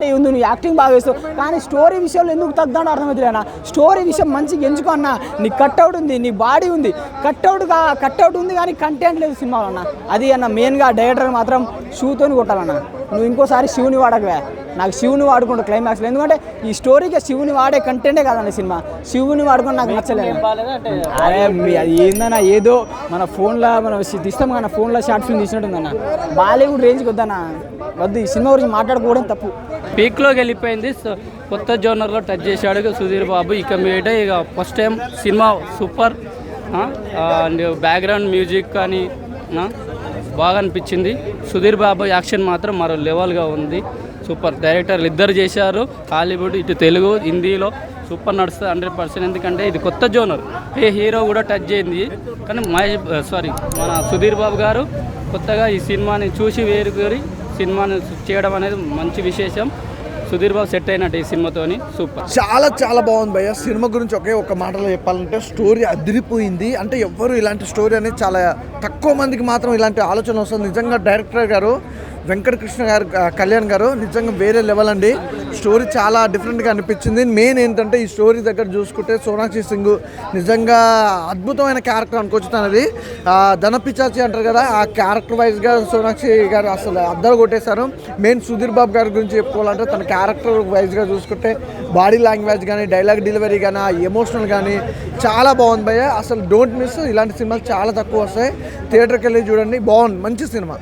ఉంది? నువ్వు యాక్టింగ్ బాగా వేస్తావు కానీ స్టోరీ విషయంలో ఎందుకు తగ్గుతాడో అర్థమవుతున్నా స్టోరీ విషయం మంచిగా ఎంచుకో అన్న? నీ కట్అవుట్ ఉంది నీ బాడీ ఉంది. కట్అవుట్ కట్అవుట్ ఉంది కానీ కంటెంట్ లేదు సినిమాలో అన్న. అది అన్న మెయిన్గా డైరెక్టర్ మాత్రం షూతోని కొట్టాలన్న. నువ్వు ఇంకోసారి శివుని వాడకవే. నాకు శివుని వాడుకుంటా క్లైమాక్స్లో ఎందుకంటే ఈ స్టోరీకి శివుని వాడే కంటెంటే కాదన్న సినిమా. శివుని వాడుకొని నాకు నచ్చలేదు. అరే అది ఏందన్నా ఏదో మన ఫోన్లో మనం తీస్తాం కానీ ఫోన్లో షార్ట్ ఫిల్మ్ తీసినట్టుందన్న. బాలీవుడ్ రేంజ్కి వద్దన్న. వద్దు ఈ సినిమా గురించి మాట్లాడుకోవడం తప్పు. పీక్లోకి వెళ్ళిపోయింది. సో కొత్త జోనర్లో టచ్ చేశాడు సుధీర్ బాబు. ఇక మీట ఇక first time cinema super and background music కానీ బాగా అనిపించింది. సుధీర్ బాబు యాక్షన్ మాత్రం మరో లెవెల్గా ఉంది. సూపర్ డైరెక్టర్లు ఇద్దరు చేశారు. హాలీవుడ్ ఇటు తెలుగు హిందీలో సూపర్ నడుస్తుంది హండ్రెడ్ పర్సెంట్. ఎందుకంటే ఇది కొత్త జోనర్. ఏ హీరో కూడా టచ్ చేయింది. కానీ మహేష్ సారీ మన సుధీర్ బాబు గారు కొత్తగా ఈ సినిమాని చూసి వేరుకొని సినిమాని చేయడం అనేది మంచి విశేషం. సుధీర్ బాబు సెట్ అయినట్టు ఈ సినిమాతోని. సూపర్. చాలా చాలా బాగుంది భయ్య. సినిమా గురించి ఒకే ఒక మాటలో చెప్పాలంటే స్టోరీ అదిరిపోయింది. అంటే ఎవ్వరు ఇలాంటి స్టోరీ అనేది చాలా తక్కువ మందికి మాత్రం ఇలాంటి ఆలోచన వస్తుంది. నిజంగా డైరెక్టర్ గారు వెంకటకృష్ణ గారు కళ్యాణ్ గారు నిజంగా వేరే లెవెల్ అండి. స్టోరీ చాలా డిఫరెంట్గా అనిపించింది. మెయిన్ ఏంటంటే ఈ స్టోరీ దగ్గర చూసుకుంటే సోనాక్షి సింగ్ నిజంగా అద్భుతమైన క్యారెక్టర్ అనుకోవచ్చు తనది. ధనపిచాచి ధన పిచాచి అంటారు కదా ఆ క్యారెక్టర్ వైజ్గా సోనాక్షి గారు అసలు అద్దరు కొట్టేశారు. మెయిన్ సుధీర్ బాబు గారి గురించి చెప్పుకోవాలంటే తన క్యారెక్టర్ వైజ్గా చూసుకుంటే బాడీ లాంగ్వేజ్ కానీ డైలాగ్ డెలివరీ కానీ ఆ ఎమోషనల్ కానీ చాలా బాగుంది భయ్య. అసలు డోంట్ మిస్ ఇలాంటి సినిమాలు చాలా తక్కువ వస్తాయి. థియేటర్కి వెళ్ళి చూడండి. బాగుంది. మంచి సినిమా.